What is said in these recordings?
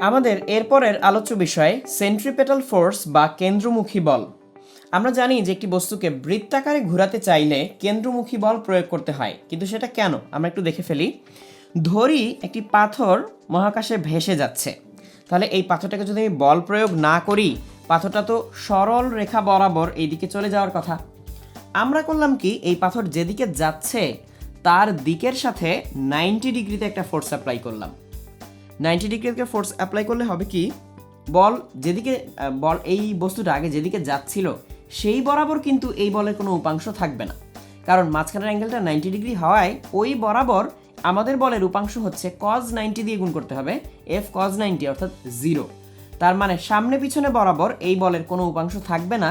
আমাদের এরপরের আলোচ্য বিষয় সেন্ট্রিপেটাল ফোর্স বা কেন্দ্রমুখী বল। আমরা জানি যে একটি বস্তুকে বৃত্তাকারে ঘোরাতে চাইলে কেন্দ্রমুখী বল প্রয়োগ করতে হয়। কিন্তু সেটা কেন? আমরা একটু দেখে ফেলি। ধরি একটি পাথর মহাকাশে ভেসে যাচ্ছে। তাহলে এই পাথরটাকে যদি আমি বল প্রয়োগ না করি, পাথরটা তো সরল রেখা বরাবর এইদিকে চলে যাওয়ার কথা। আমরা করলাম কি, এই পাথর যেদিকে যাচ্ছে, তার দিকের সাথে নাইনটি ডিগ্রিতে একটা ফোর্স অ্যাপ্লাই করলাম। নাইনটি ডিগ্রিতে ফোর্স অ্যাপ্লাই করলে হবে কি? বল যেদিকে বল এই বস্তুটা আগে যেদিকে যাচ্ছিল, সেই বরাবর কিন্তু এই বলের কোনো উপাংশ থাকবে না। কারণ মাঝখানের অ্যাঙ্গেলটা নাইনটি ডিগ্রি হওয়ায় ওই বরাবর আমাদের বলের উপাংশ হচ্ছে কজ নাইনটি দিয়ে গুণ করতে হবে এফ কজ নাইনটি অর্থাৎ জিরো তার মানে সামনে পিছনে বরাবর এই বলের কোনো উপাংশ থাকবে না,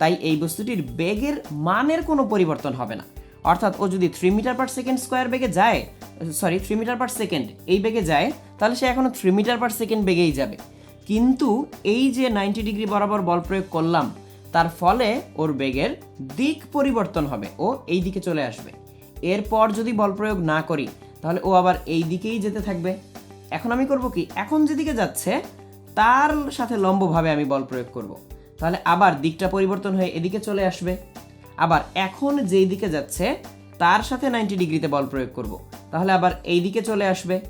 তাই এই বস্তুটির বেগের মানের কোনো পরিবর্তন হবে না। অর্থাৎ ও যদি three metre per second square বেগে যায় sorry three metre per second এই বেগে যায়, তাহলে সে এখনও থ্রি মিটার পার সেকেন্ড বেগেই যাবে। কিন্তু এই যে নাইনটি ডিগ্রি বরাবর বল প্রয়োগ করলাম, তার ফলে ওর বেগের দিক পরিবর্তন হবে, ও এই দিকে চলে আসবে। এরপর যদি বল প্রয়োগ না করি, তাহলে ও আবার এই দিকেই যেতে থাকবে। এখন আমি করব কি, এখন যেদিকে যাচ্ছে, তার সাথে লম্বভাবে আমি বল প্রয়োগ করব। তাহলে আবার দিকটা পরিবর্তন হয়ে এদিকে চলে আসবে। আবার এখন যেই দিকে যাচ্ছে, তার সাথে নাইনটি ডিগ্রিতে বল প্রয়োগ করব। তাহলে আবার এই দিকে চলে আসবে।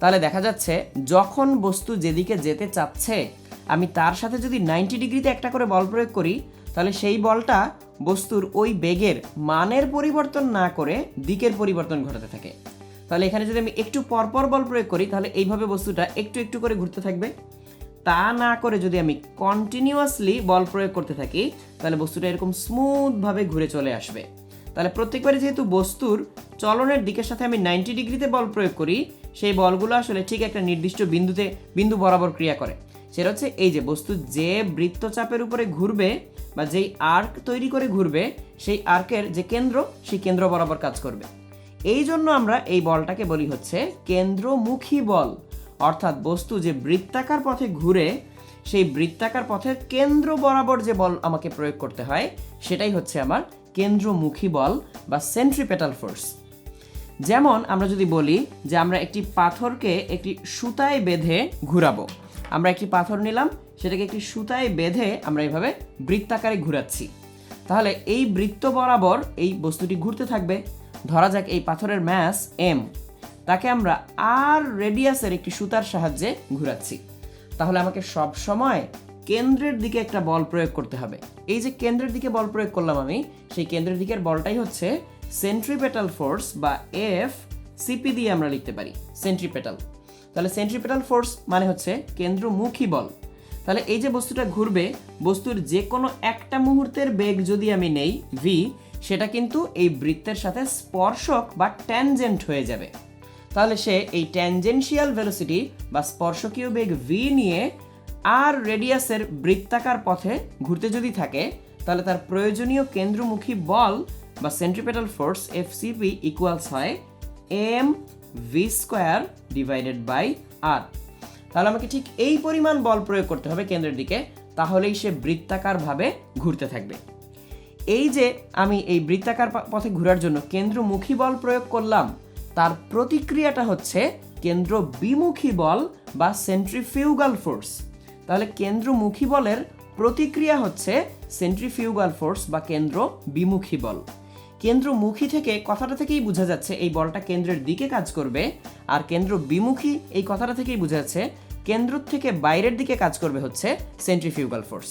তাহলে দেখা যাচ্ছে, যখন বস্তু যেদিকে যেতে চাচ্ছে, আমি তার সাথে যদি নাইনটি ডিগ্রিতে একটা করে বল প্রয়োগ করি, তাহলে সেই বলটা বস্তুর ওই বেগের মানের পরিবর্তন না করে দিকের পরিবর্তন ঘটাতে থাকে। তাহলে এখানে যদি আমি একটু পরপর বল প্রয়োগ করি, তাহলে এইভাবে বস্তুটা একটু একটু করে ঘুরতে থাকবে। তা না করে যদি আমি কন্টিনিউয়াসলি বল প্রয়োগ করতে থাকি, তাহলে বস্তুটা এরকম স্মুথভাবে ঘুরে চলে আসবে। তাহলে প্রত্যেকবারে যেহেতু বস্তুর চলনের দিকের সাথে আমি নাইনটি ডিগ্রিতে বল প্রয়োগ করি, সেই বলগুলো আসলে ঠিক একটা নির্দিষ্ট বিন্দুতে, বিন্দু বরাবর ক্রিয়া করে। সেটা হচ্ছে এই যে বস্তু যে বৃত্তচাপের উপরে ঘুরবে বা যেই আর্ক তৈরি করে ঘুরবে, সেই আর্কের যে কেন্দ্র, সেই কেন্দ্র বরাবর কাজ করবে। এই জন্য আমরা এই বলটাকে বলি হচ্ছে কেন্দ্রমুখী বল। অর্থাৎ বস্তু যে বৃত্তাকার পথে ঘুরে, সেই বৃত্তাকার পথের কেন্দ্র বরাবর যে বল আমাকে প্রয়োগ করতে হয়, সেটাই হচ্ছে আমার কেন্দ্রমুখী বল বা সেন্ট্রিপেটাল ফোর্স যেমন আমরা যদি বলি যে আমরা একটি পাথরকে একটি সুতায় বেঁধে ঘুরাবো। আমরা একটি পাথর নিলাম, সেটাকে একটি সুতায় বেঁধে আমরা এইভাবে বৃত্তাকারে ঘুরাচ্ছি। তাহলে এই বৃত্ত বরাবর এই বস্তুটি ঘুরতে থাকবে। ধরা যাক এই পাথরের ম্যাস এম তাকে আমরা আর রেডিয়াসের একটি সুতার সাহায্যে ঘুরাচ্ছি। তাহলে আমাকে সব সময় কেন্দ্রের দিকে একটা বল প্রয়োগ করতে হবে। এই যে কেন্দ্রের দিকে বল প্রয়োগ করলাম আমি, সেই কেন্দ্রের দিকের বলটাই হচ্ছে সেন্ট্রিপেটাল ফোর্স বা এফ সিপি দিয়ে আমরা লিখতে পারি সেন্ট্রিপেটাল তাহলে সেন্ট্রিপেটাল ফোর্স মানে হচ্ছে কেন্দ্রমুখী বল। তাহলে এই যে বস্তুটা ঘুরবে, বস্তুর যে কোনো একটা মুহূর্তের বেগ যদি আমি নেই ভি সেটা কিন্তু এই বৃত্তের সাথে স্পর্শক বা ট্যানজেন্ট হয়ে যাবে। তাহলে সে এই ট্যানজেনশিয়াল ভেলোসিটি বা স্পর্শকীয় বেগ ভি নিয়ে আর রেডিয়াসের বৃত্তাকার পথে ঘুরতে যদি থাকে, তাহলে তার প্রয়োজনীয় কেন্দ্রমুখী বল বা centripetal force F CP equals হয় M V square divided by R তাহলে আমাকে ঠিক এই পরিমাণ বল প্রয়োগ করতে হবে কেন্দ্রের দিকে, তাহলেই সে বৃত্তাকারভাবে ঘুরতে থাকবে। এই যে আমি এই বৃত্তাকার পথে ঘোরার জন্য কেন্দ্রমুখী বল প্রয়োগ করলাম, তার প্রতিক্রিয়াটা হচ্ছে কেন্দ্র বিমুখী বল বা সেন্ট্রিফিউগাল ফোর্স তাহলে কেন্দ্রমুখী বলের প্রতিক্রিয়া হচ্ছে সেন্ট্রিফিউগাল ফোর্স বা কেন্দ্র বিমুখী বল। কেন্দ্রমুখী থেকে কথাটা থেকেই বোঝা যাচ্ছে এই বলটা কেন্দ্রের দিকে কাজ করবে, আর কেন্দ্র বিমুখী এই কথাটা থেকেই বোঝা যাচ্ছে কেন্দ্র থেকে বাইরের দিকে কাজ করবে হচ্ছে সেন্ট্রিফিউগাল ফোর্স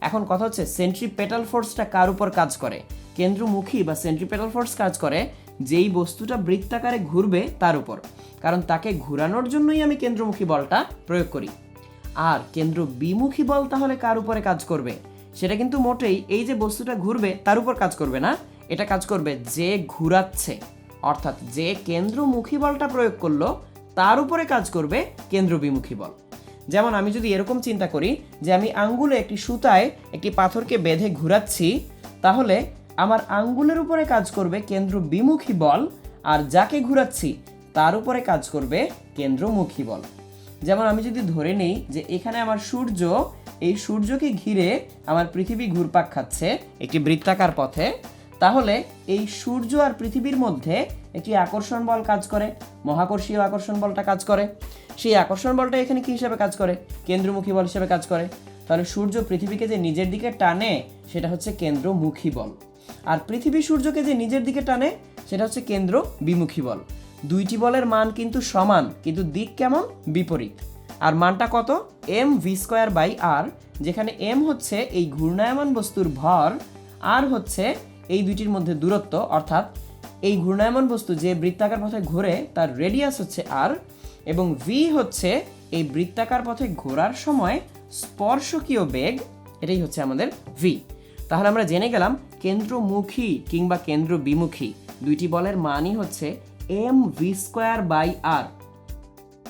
এখন কথা হচ্ছে সেন্ট্রিপেটাল ফোর্সটা কার উপর কাজ করে? কেন্দ্রমুখী বা সেন্ট্রিপেটাল ফোর্স কাজ করে যেই বস্তুটা বৃত্তাকারে ঘুরবে তার উপর। কারণ তাকে ঘোরানোর জন্যই আমি কেন্দ্রমুখী বলটা প্রয়োগ করি। আর কেন্দ্র বিমুখী বল তাহলে কার উপরে কাজ করবে? সেটা কিন্তু মোটেই এই যে বস্তুটা ঘুরবে, তার উপর কাজ করবে না। এটা কাজ করবে যে ঘুরাচ্ছে। অর্থাৎ যে কেন্দ্রমুখী বলটা প্রয়োগ করল, তার উপরে কাজ করবে কেন্দ্র বিমুখী বল। যেমন আমি যদি এরকম চিন্তা করি যে আমি আঙ্গুলে একটি সুতায় একটি পাথরকে বেঁধে ঘুরাচ্ছি, তাহলে আমার আঙ্গুলের উপরে কাজ করবে কেন্দ্র বিমুখী বল, আর যাকে ঘুরাচ্ছি, তার উপরে কাজ করবে কেন্দ্রমুখী বল। যেমন আমি যদি ধরে নেই যে এখানে আমার সূর্য, এই সূর্যকে ঘিরে আমার পৃথিবী ঘুরপাক খাচ্ছে একটি বৃত্তাকার পথে, তাহলে এই সূর্য আর পৃথিবীর মধ্যে একটি আকর্ষণ বল কাজ করে, মহাকর্ষীয় আকর্ষণ বলটা কাজ করে। সেই আকর্ষণ বলটা এখানে কি হিসাবে কাজ করে? কেন্দ্রমুখী বল হিসাবে কাজ করে। তাহলে সূর্য পৃথিবীকে যে নিজের দিকে টানে, সেটা হচ্ছে কেন্দ্রমুখী বল। আর পৃথিবী সূর্যকে যে নিজের দিকে টানে, সেটা হচ্ছে কেন্দ্র বিমুখী বল। দুইটি বলের মান কিন্তু সমান, কিন্তু দিক কেমন? বিপরীত। আর মানটা কত? M V square by R যেখানে এম হচ্ছে এই ঘূর্ণায়মান বস্তুর ভর আর হচ্ছে এই দুইটির মধ্যে দূরত্ব, অর্থাৎ এই ঘূর্ণায়মান বস্তু যে বৃত্তাকার পথে ঘোরে, তার রেডিয়াস হচ্ছে আর এবং ভি হচ্ছে এই বৃত্তাকার পথে ঘোরার সময় স্পর্শকীয় বেগ, এটাই হচ্ছে আমাদের ভি তাহলে আমরা জেনে গেলাম কেন্দ্রমুখী কিংবা কেন্দ্র বিমুখী দুইটি বলের মানই হচ্ছে M V square by R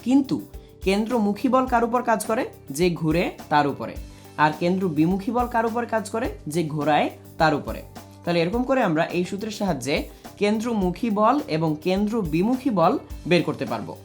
কিন্তু কেন্দ্রমুখী বল কার উপর কাজ করে? যে ঘুরে, তার উপরে। আর কেন্দ্র বিমুখী বল কার উপর কাজ করে? যে ঘোরায়, তার উপরে। তাহলে এরকম করে আমরা এই সূত্রের সাহায্যে কেন্দ্রমুখী বল এবং কেন্দ্র বিমুখী বল বের করতে পারব।